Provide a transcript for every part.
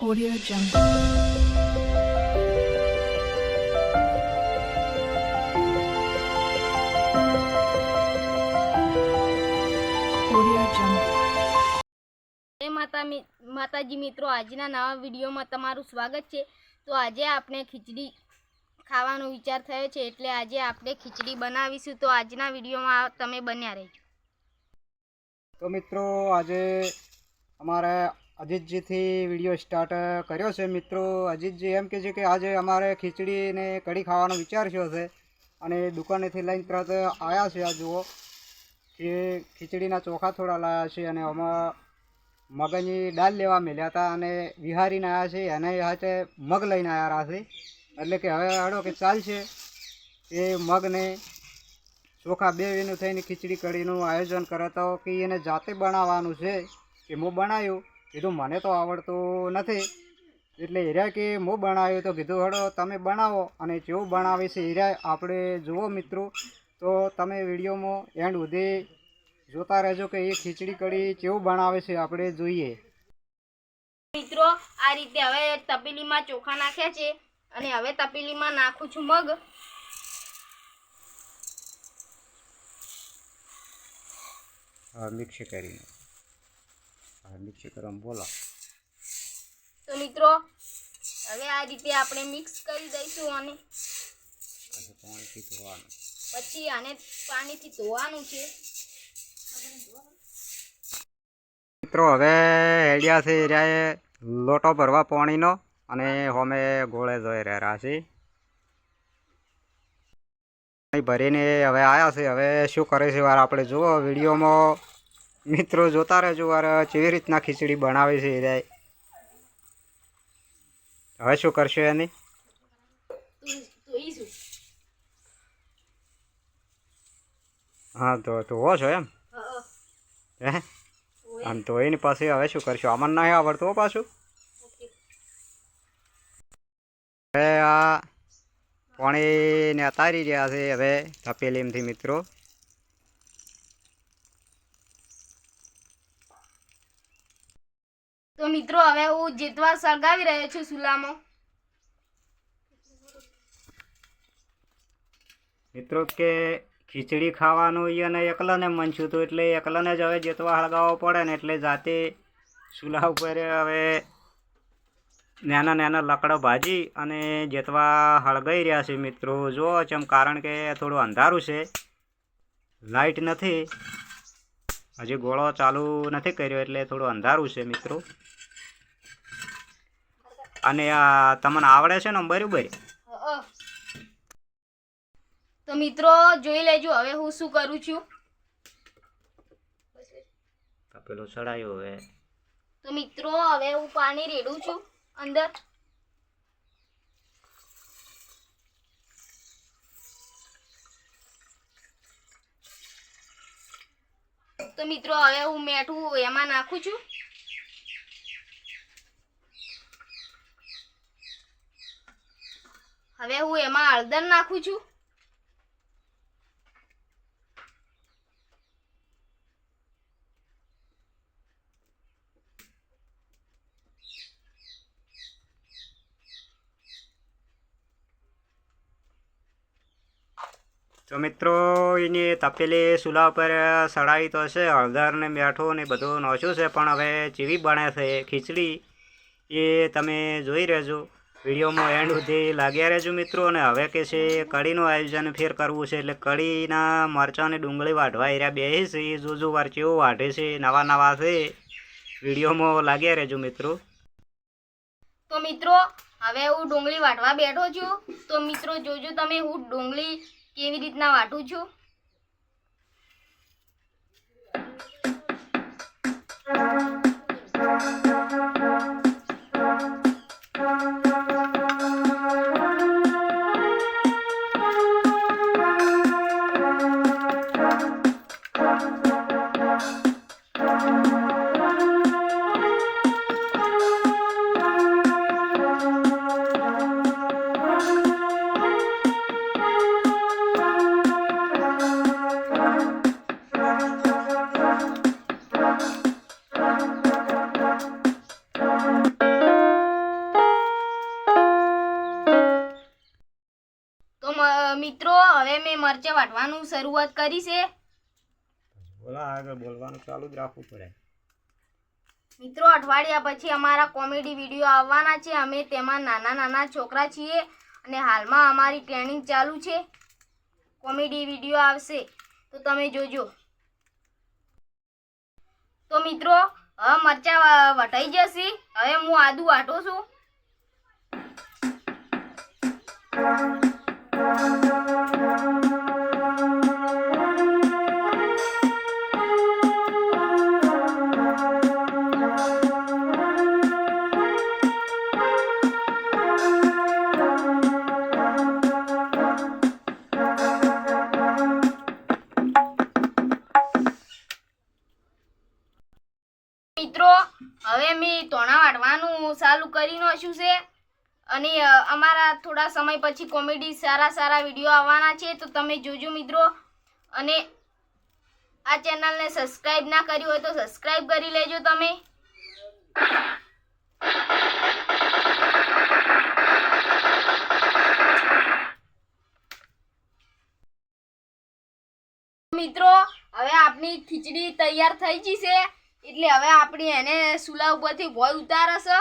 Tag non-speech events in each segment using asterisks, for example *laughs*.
Audio Jungle. Audio Jungle. માતા માતાજી મિત્રો આજના નવા વિડીયોમાં તમારું સ્વાગત છે તો આજે આપણે ખીચડી ખાવાનો વિચાર થયો છે એટલે આજે આપણે ખીચડી બનાવીશું તો આજના વિડીયોમાં તમે બન્યા રહેજો તો મિત્રો આજે અમારે અજીતજીથી વીડિયો સ્ટાર્ટ કર્યો છે મિત્રો. અજીતજી એમ કહે છે કે આજે અમારે ખીચડી ને કઢી ખાવાનો વિચાર થયો છે અને દુકાનેથી લઈને તરત આવ્યા છે આ જુઓ કે ખીચડીના ચોખા થોડા લાવ્યા છે અને આમાં મગની દાળ લેવા મળ્યા હતા અને વિહારીને આવ્યા છે. એને હાથે મગ લઈને આવ્યા છે એટલે કે હવે હડો કે ચાલશે એ મગને ચોખા બે વીનું થઈને ખીચડી કઢીનું આયોજન કરે તો કે એને જાતે બનાવવાનું છે. કે હું બનાવ્યું કીધું મને તો આવડતું નથી. એટલે હીરા કે હું બનાવ્યું. તો કીધું હડો તમે બનાવો. અને જેવું બનાવે છે હીરા આપણે જુઓ મિત્રો તો તમે વિડીયોમાં એન્ડ સુધી જોતા રહેજો કે એ ખીચડી કઢી કેવું બનાવે છે આપણે જોઈએ. મિત્રો આ રીતે હવે તપેલીમાં ચોખા નાખ્યા છે અને હવે તપેલીમાં નાખું છું મગ. મિક્સ કરીને. મિક્સ કરવા બોલો. તો મિત્રો હવે આ રીતે આપણે મિક્સ કરી દઈશું અને પછી પાણીથી ધોવાનું. પછી આને પાણીથી ધોવાનું છે. મિત્રો હવે હેડિયા છે એરિયાએ લોટો ભરવા પાણીનો અને હોમે ગોળે જોઈ રહ્યા છે પાણી ભરીને હવે આવ્યા છે હવે શું કરે છે વાર આપણે જુઓ વિડીયોમાં. મિત્રો જોતા રહેજો વાર કેવી રીતના ખીચડી બનાવે છે એ હવે શું કરશો એની? હા તો ધોવો છો એમ? હા, આમ તો એની પછી હવે શું કરશો? આમાં નહીં આવડતું પાછું? હવે આ પાણીને અતારી રહ્યા છે હવે તપેલીમથી મિત્રો. તો મિત્રો, હવે હું જીતવા સળગાવી રહ્યો છું સુલામો. મિત્રો, કે ખીચડી ખાવાનું અને એકલાને મન છું તો એટલે એકલાને જ હવે જેતવા હળગાવવો પડે ને એટલે જાતે ચૂલા ઉપર હવે નાના નાના લકડો ભાજી અને જેતવા હળગાઈ રહ્યા છે મિત્રો. જો ચમ, કારણ કે થોડું અંધારું છે. લાઇટ નથી. હજી ગોળો ચાલુ નથી કર્યો એટલે થોડું અંધારું છે મિત્રો. અને આ તમને આવડે છે ને બરાબર? તો મિત્રો જોઈ લેજો હવે હું શું કરું છું? પેલો ચડાયો હવે. તો મિત્રો હવે હું પાણી રેડું છું અંદર. તો મિત્રો હવે હું મેઠું એમાં નાખું છું. હવે હું એમાં હળદર નાખું છું. તો મિત્રો, એની તપેલી ચૂલા ઉપર સડાવી તો છે, હળદર ને મીઠું ને બધું નોખ્યું છે, પણ હવે ચીવી બને છે, ખીચડી એ તમે જોઈ રહેજો. વિડીયોમાં એન્ડ સુધી લાગ્યા રહેજો મિત્રો અને હવે કે છે કઢીનું આયોજન ફેર કરવું છે એટલે કઢીના મરચાં અને ડુંગળી વાઢવા એર્યા બે છે જોજો વાર કેવો વાઢે છે, નવા નવા છે. વિડીયોમાં લાગ્યા રહેજો મિત્રો. તો મિત્રો, હવે હું ડુંગળી વાઢવા બેઠો છું. તો મિત્રો, જોજો તમે હું ડુંગળી કેવી રીતના વાટું છું. મેં મરચાં વાટવાનું શરૂઆત કરી છે. બોલા આગળ બોલવાનું ચાલુ જ રાખવું પડે. મિત્રો અઠવાડિયા પછી અમારા કોમેડી વીડિયો આવવાના છે. અમે તેમાં નાના નાના છોકરા છીએ અને હાલમાં અમારી ટ્રેનિંગ ચાલુ છે. કોમેડી વીડિયો આવશે. તો તમે જોજો. તો મિત્રો હવે મરચાં વટાઈ જશે. હવે હું આદુ વાટું છું. થોડા સમય પછી કોમેડી સારા સારા વીડિયો આવવાના છે, તો તમે જોજો મિત્રો. અને આ ચેનલને સબસ્ક્રાઈબ ના કરી હોય તો સબસ્ક્રાઈબ કરી લેજો તમે. મિત્રો, હવે આપણી ખીચડી તૈયાર થઈ છે. એટલે હવે આપણે એને સુલા ઉપરથી ભોય ઉતારશે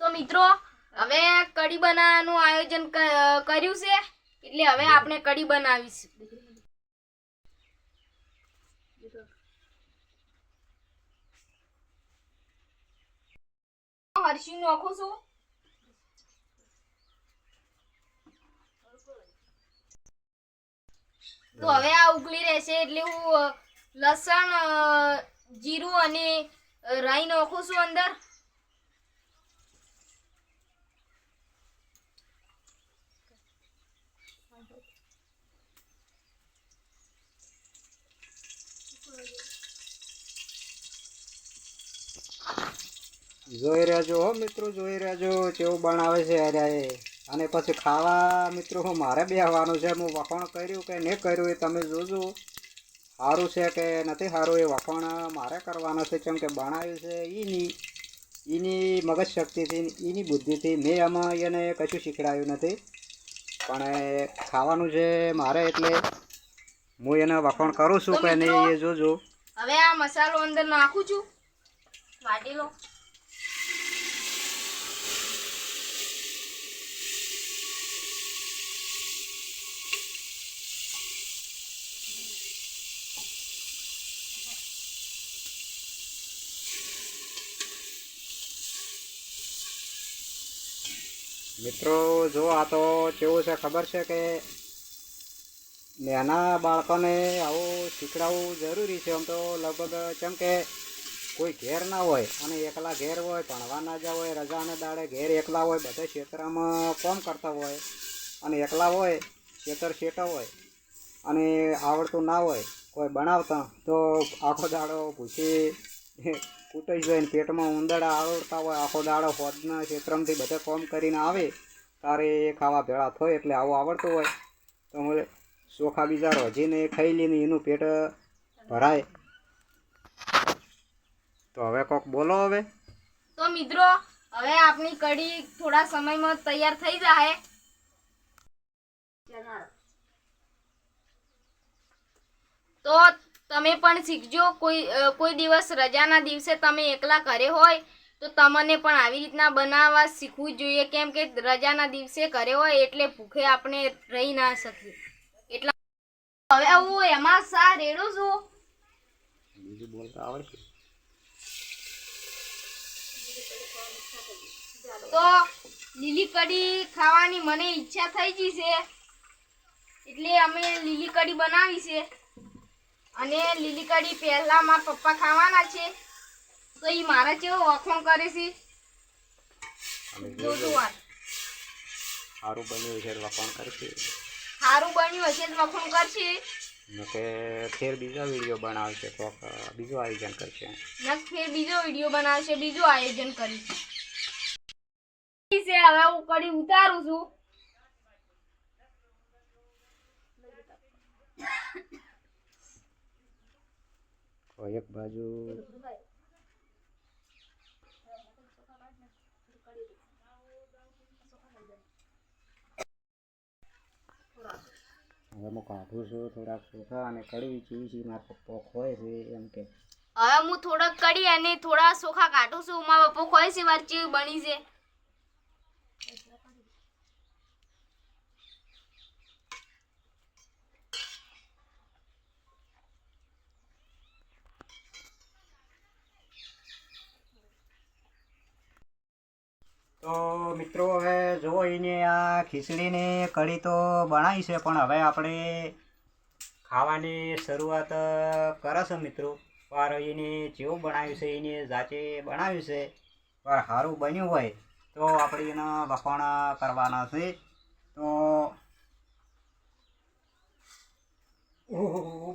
તો મિત્રો, હવે કઢી બનાવવાનું આયોજન કર્યું છે, એટલે હવે આપણે કઢી બનાવીશું. હર્ષિંગ નાખું છું. તો હવે આ ઉકળી રહેશે, એટલે હું લસણ જીરું અને રાઈ નાખું છું અંદર. જોઈ રહેજો હો મિત્રો જોઈ રહેજો કેવું બનાવે છે અરે અને પછી ખાવા મિત્રો હું મારે બેહવાનું છે હું વખાણ કર્યું કે નહીં કર્યું એ તમે જોજો. સારું છે કે નથી સારું એ વખાણ મારે કરવાનું છે કેમ કે બનાવ્યું છે એની એની મગજ શક્તિથી એની બુદ્ધિથી મેં આમાં એને કશું શીખડાયું નથી. પણ ખાવાનું છે મારે એટલે હું એને વખાણ કરું છું કે નહીં એ જોજો. હવે આ મસાલો અંદર નાખું છું. વાટેલો મિત્રો, જો આ તો કેવું છે, ખબર છે કે નાના બાળકોને આવું શીખડાવવું જરૂરી છે. આમ તો લગભગ, કેમ કે કોઈ ઘેર ના હોય અને એકલા ઘેર હોય, ભણવા ના જાવ હોય રજાને દાડે ઘેર એકલા હોય, બધા ક્ષેત્રમાં કોમ કરતા હોય? અને એકલા હોય, ખેતર શેટા હોય, અને આવડતું ના હોય, કોઈ બનાવતા, તો આખો દાડો ભૂસી *laughs* કૂટાઈ જાય પેટમાં ઉંદરડા આવડતા હોય, આખો દાડો હોદના ક્ષેત્રમાંથી બધા કોમ કરીને આવે, તારે ખાવા ભેળા થાય એટલે આવું આવડતું હોય. તો ચોખા બીજા રોજીને ખાઈ લઈને એનું પેટ ભરાય. તો હવે કોક બોલો હવે. તો મિત્રો હવે આપણી કઢી થોડા સમયમાં તૈયાર થઈ જાય તો તમે પણ શીખજો કોઈ કોઈ દિવસ રજાના દિવસે તમે એકલા ઘરે હોય તો તમને પણ આવી રીતના બનાવવા શીખવું જોઈએ. કેમ કે રજાના દિવસે ઘરે હોય એટલે ભૂખે આપણે રહી ના શકીએ. એટલા હવે હું એમાં સા રેડું છું. બીજું બોલતા આવડે તો લીલી કઢી ખાવાની મને ઈચ્છા થઈ ગઈ છે. એટલે અમે લીલી કઢી બનાવી છે. અને લીલી કઢી પહેલા મારા પપ્પા ખાવાના છે. તો એ મારા જેવો વખોણ કરે છે. સારું બન્યું છે વખાણ કરશે. સારું બન્યું હશે વખોણ કરશે. કે ફેર બીજા વીડિયો બનાવશે કોક બીજું આયોજન કરશે. ફેર બીજો વીડિયો બનાવશે બીજું આયોજન કરીશું. છે હવે હું કડી ઉતારું છું. એક બાજુ. હવે હું કાઢું છું થોડાક સુખા અને કડવી ચીવી ચીવી મારા પપ્પો ખોય છે એમ કે. હવે હું થોડાક કડી અને થોડા સોખા કાઢું છું મારા પપ્પો ખોય છે વાર ચીવી બની છે. તો મિત્રો, હવે જો એને આ ખીચડીની કઢી તો બનાવી છે, પણ હવે આપણે ખાવાની શરૂઆત કરે છે મિત્રો. પર એને જેવું બનાવ્યું છે, એને જાતે બનાવ્યું છે પર સારું બન્યું હોય તો આપણે એના વખાણ કરવાના છે. તો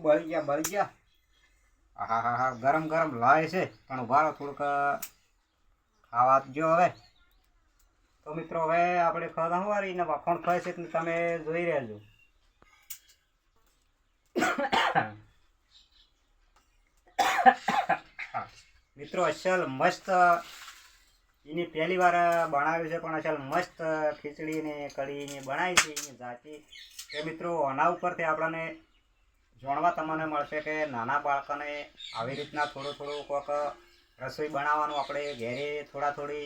બળી ગયા બળી ગયા. હા હા હા ગરમ ગરમ લાય છે, પણ ઊભા થોડુંક ખાવા જો હવે. તો મિત્રો, હવે આપણે ખાધા વાળી ને વખણ ખાય છે તમે જોઈ રહેજો. મિત્રો, અસલ મસ્ત, એની પહેલી વાર બનાવ્યું છે, પણ અસલ મસ્ત ખીચડી ને કઢી ને બનાવી છે, એની જાતિ. કે મિત્રો, આના ઉપરથી આપણને જાણવા તમને મળશે કે નાના બાળકોને આવી રીતના થોડું થોડું કોઈક રસોઈ બનાવવાનું આપણે ઘેરે થોડા થોડી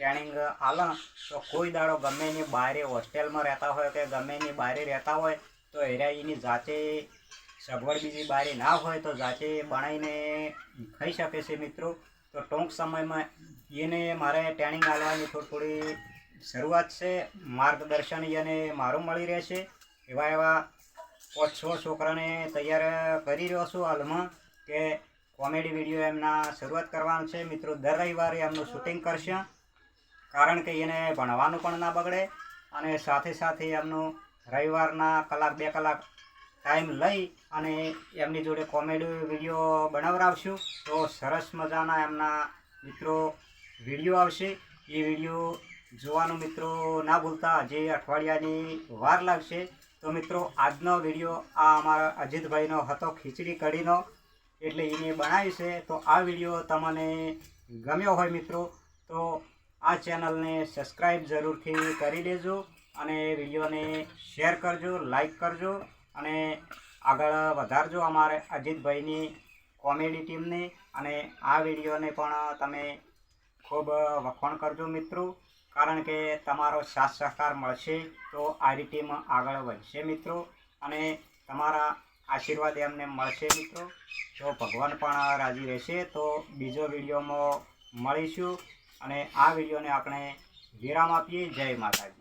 ટ્રેનિંગ આલે તો કોઈ દાડો ગમે એની બહારે હોસ્ટેલમાં રહેતા હોય કે ગમે એની બહારે રહેતા હોય, તો એની જાતે સગવડ બીજી બહારે ના હોય તો જાતે બનાવીને ખાઈ શકે છે મિત્રો. તો ટૂંક સમયમાં એને મારે ટ્રેનિંગ આલવાની થોડી થોડી શરૂઆત છે. માર્ગદર્શન એને મારું મળી રહેશે. એવા એવા પાંચ છ છોકરાને તૈયાર કરી રહ્યો છું હાલમાં કે કોમેડી વીડિયો એમના શરૂઆત કરવાનું છે. મિત્રો, દર રવિવારે એમનું શૂટિંગ કરશે. કારણ કે એને ભણવાનું પણ ના બગડે અને સાથે સાથે એમનું રવિવારના કલાક, બે કલાક ટાઈમ લઈ અને એમની જોડે કોમેડી વીડિયો બનાવડાવશું. તો સરસ મજાના એમના મિત્રો વીડિયો આવશે. એ વીડિયો જોવાનું મિત્રો ના ભૂલતા જે અઠવાડિયાની વાર લાગશે. તો મિત્રો, આજનો વીડિયો આ અમારા અજીતભાઈનો હતો, ખીચડી કઢીનો. એટલે એને બનાવી છે. તો આ વીડિયો તમને ગમ્યો હોય મિત્રો, તો આ ચેનલને સબસ્ક્રાઈબ જરૂરથી કરી દેજો અને વિડીયોને શેર કરજો લાઈક કરજો અને આગળ વધારજો અમારે અજીતભાઈની કોમેડી ટીમને અને આ વિડીયોને પણ તમે ખૂબ વખાણ કરજો મિત્રો. કારણ કે તમારો સાથ સહકાર મળશે તો આવી ટીમ આગળ વધશે મિત્રો અને તમારા આશીર્વાદ એમને મળશે મિત્રો. જો ભગવાન પણ રાજી રહેશે તો બીજો વિડીયોમાં મળીશું. અને આ વિડીયોને આપણે વિરામ આપીએ. જય માતાજી.